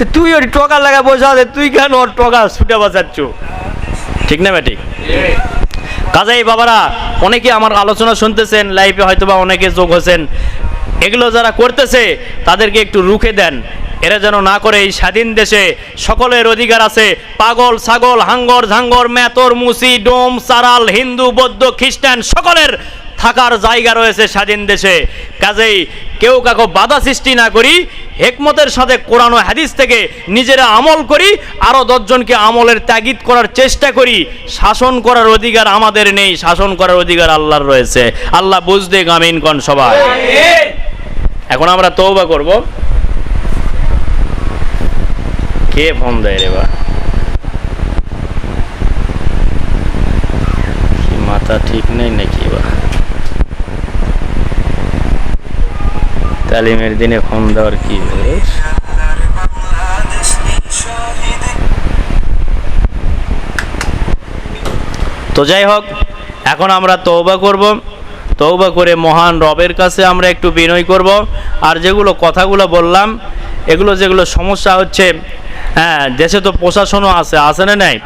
তো তুই ওর টকা লাগা বসে আছে, তুই কেন ওর টকা ছুটে বাঁচাচ্ছ ঠিক না ব্যাটি কাজেই বাবারা, অনেকে আমার আলোচনা শুনতেছেন লাইফে হয়তো বা অনেকে যোগ হয়েছেন। এগুলো যারা করতেছে, তাদেরকে একটু রুখে দেন। এরা যেন না করে এই স্বাধীন দেশে সকলের অধিকার আছে। পাগল, ছাগল, হাঙ্গর, ঝাঙ্গর, মেতর, মুসি, ডোম সারাল হিন্দু, বৌদ্ধ, খ্রিস্টান, সকলের থাকার জায়গা রয়েছে স্বাধীন দেশে। কাজেই কেউ কাকো বাধা সৃষ্টি না করি হেকমতের সাথে কোরআন হাদিস থেকে নিজেরা আমল করি আরও দশজনকে আমলের তাগিদ করার চেষ্টা করি। শাসন করার অধিকার আমাদের নেই, শাসন করার অধিকার আল্লাহর রয়েছে। আল্লাহ বুঝতে গামিন কন সবাই। এখন আমরা তৌবা করব। কে ফোন দেয় রে বা? মাথা ঠিক নেই নাকি বা? তালিমের দিনে ফোন দেওয়ার কি তো যাই হোক, এখন আমরা তৌবা করব। তৌবা করে মহান রবের কাছে আমরা একটু বিনয় করব। আর যেগুলো কথাগুলো বললাম, এগুলো যেগুলো সমস্যা হচ্ছে হ্যাঁ দেশে তো প্রশাসনও আছে আছে না নাই?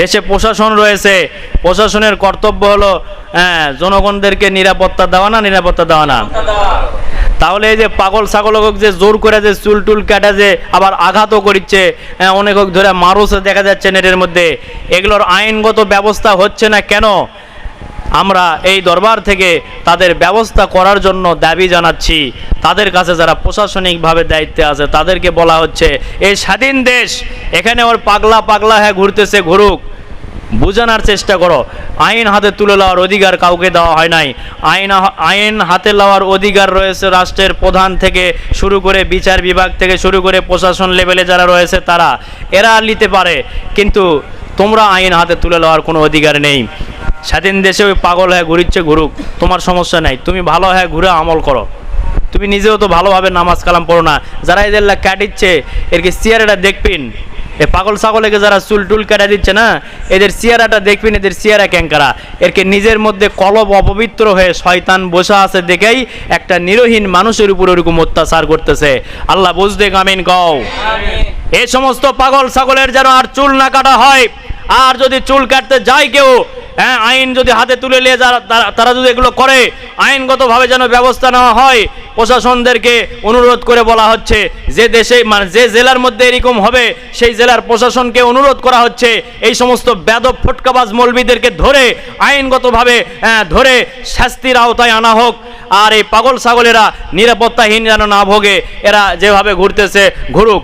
দেশে প্রশাসন রয়েছে, প্রশাসনের কর্তব্য হলো হ্যাঁ জনগণদেরকে নিরাপত্তা দেওয়া না নিরাপত্তা দেওয়া না? তাহলে এই যে পাগল ছাগল যে জোর করে যে চুল টুল কাটা যে আবার আঘাতও করিচ্ছে হ্যাঁ, অনেক ধরে মারুসও দেখা যাচ্ছে নেটের মধ্যে। এগুলোর আইনগত ব্যবস্থা হচ্ছে না কেন? আমরা এই দরবার থেকে তাদের ব্যবস্থা করার জন্য দাবি জানাচ্ছি। তাদের কাছে যারা প্রশাসনিকভাবে দায়িত্বে আছে তাদেরকে বলা হচ্ছে এই স্বাধীন দেশ এখানে ওর পাগলা পাগলা হ্যাঁ ঘুরতেছে ঘুরুক। বোঝানোর চেষ্টা করো। আইন হাতে তুলে নেওয়ার অধিকার কাউকে দেওয়া হয় নাই। আইন আইন হাতে নেওয়ার অধিকার রয়েছে রাষ্ট্রের প্রধান থেকে শুরু করে বিচার বিভাগ থেকে শুরু করে প্রশাসন লেভেলে যারা রয়েছে তারা, এরা নিতে পারে। কিন্তু তোমরা আইন হাতে তুলে নেওয়ার কোনো অধিকার নেই। স্বাধীন দেশে ওই পাগল হয়ে ঘুরিচ্ছে, ঘুরুক। তোমার সমস্যা নাই। তুমি ভালো হয়ে ঘুরে আমল করো। তুমি নিজেও তো ভালোভাবে নামাজ কালাম পড়ো না। যারা এদের লা এর কি চেয়ারটা দেখবেন? এ পাগল ছাগলেকে যারা চুল টুল কেটে দিচ্ছে না এদের চেয়ারাটা দেখবেন এদের চেয়ারা ক্যাঙ্কারা এরকে নিজের মধ্যে কলব অপবিত্র হয়ে শয়তান বসা আছে দেখেই একটা নিরহীন মানুষের উপর ওরকম অত্যাচার করতেছে। আল্লাহ বুঝতে গামিন কও। এ সমস্ত পাগল ছাগলের যেন আর চুল না কাটা হয় আর যদি চুল কাটতে যায় কেউ হ্যাঁ আইন যদি হাতে তুলে নিয়ে যারা তারা- যদি এগুলো করে আইনগতভাবে যেন ব্যবস্থা নেওয়া হয় প্রশাসনদেরকে অনুরোধ করে বলা হচ্ছে যে দেশে মানে যে জেলার মধ্যে এরকম হবে সেই জেলার প্রশাসনকে অনুরোধ করা হচ্ছে এই সমস্ত বেদব ফটকাবাজ মৌলবিদেরকে ধরে আইনগতভাবে হ্যাঁ, ধরে শাস্তির আওতায় আনা হোক আর এই পাগল ছাগলেরা নিরাপত্তাহীন যেন না ভোগে এরা যেভাবে ঘুরতেছে ঘুরুক।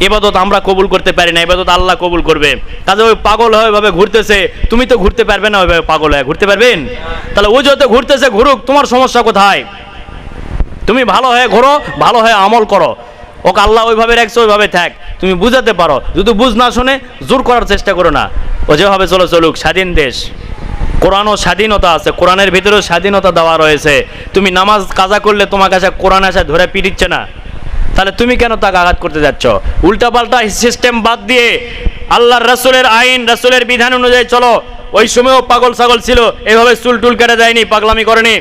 এবাদত আমরা কবুল করতে পারি না, এবাদত আল্লাহ কবুল করবে। কাজে ওই পাগল হয়ে ভাবে ঘুরতেছে, তুমি তো ঘুরতে পারবে না ওইভাবে পাগল হয়ে, ঘুরতে পারবেন? তাহলে ও যত ঘুরতেছে ঘুরুক, তোমার সমস্যা কোথায়? তুমি ভালো হয়ে ঘোরো, ভালো হয়ে আমল করো। ওকে আল্লাহ ওইভাবে রাখছে, ওইভাবে থাক। তুমি বুঝাতে পারো। যদি বুঝ না শুনে, জোর করার চেষ্টা করো না। ও যেভাবে চলো চলুক, স্বাধীন দেশ। কোরআনও স্বাধীনতা আছে, কোরআনের ভিতরেও স্বাধীনতা দেওয়া রয়েছে। তুমি নামাজ কাজা করলে তোমার কাছে কোরআন আসা ধরে পিটিচ্ছে না। তাহলে তুমি কেন তাকে আঘাত করতে যাচ্ছ? উল্টাপাল্টা সিস্টেম বাদ দিয়ে আল্লাহর রাসুলের আইন, রাসুলের বিধান অনুযায়ী চলো। ওই সময়ও পাগল ছাগল ছিল, এভাবে চুল টুল কেটে যায়নি পাগলামি করেনি।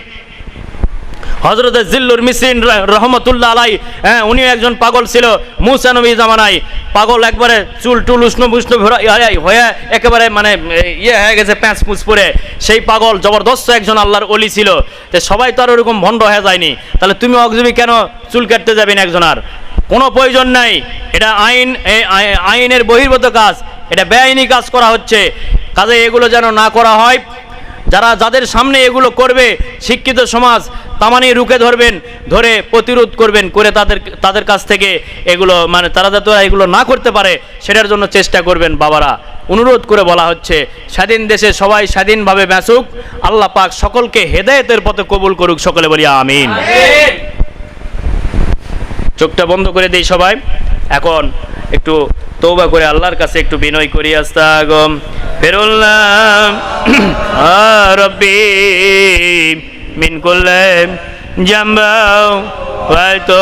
হজরত জিল্লুর মিসরিন র- রহমতুল্লাহ আলাই হ্যাঁ উনিও একজন পাগল ছিল, মুসা নবী জামানায়। পাগল একবারে চুল টুল উষ্ণ ভরা- হয়ে একেবারে মানে ইয়ে হয়ে গেছে প্যাঁচ পুঁচ পরে সেই পাগল জবরদস্ত একজন আল্লাহর অলি ছিল। তো সবাই তো আর ওরকম ভণ্ড হয়ে যায়নি। তাহলে তুমি অগজবি কেন চুল কাটতে যাবেন একজন আর? কোনো প্রয়োজন নাই। এটা আইন আইনের বহির্ভূত কাজ। এটা বেআইনি কাজ করা হচ্ছে। কাজে এগুলো যেন না করা হয় যারা যাদের সামনে এগুলো করবে, শিক্ষিত সমাজ তামানি রুখে ধরবেন, ধরে প্রতিরোধ করবেন, করে তাদের তাদের কাছ থেকে এগুলো মানে তারা যাতে এগুলো না করতে পারে, সেটার জন্য চেষ্টা করবেন বাবারা। অনুরোধ করে বলা হচ্ছে, স্বাধীন দেশে সবাই স্বাধীনভাবে বেঁচুক আল্লাহ পাক সকলকে হেদায়েতের পথে কবুল করুক, সকলে বলি আমিন। চোখটা বন্ধ করে দেই সবাই। এখন একটু তৌবা করে আল্লাহর কাছে একটু বিনয় করি, আস্তাগম। ফেরুল্লাম রব্বি মিন করলে জাম্বাও হয়তো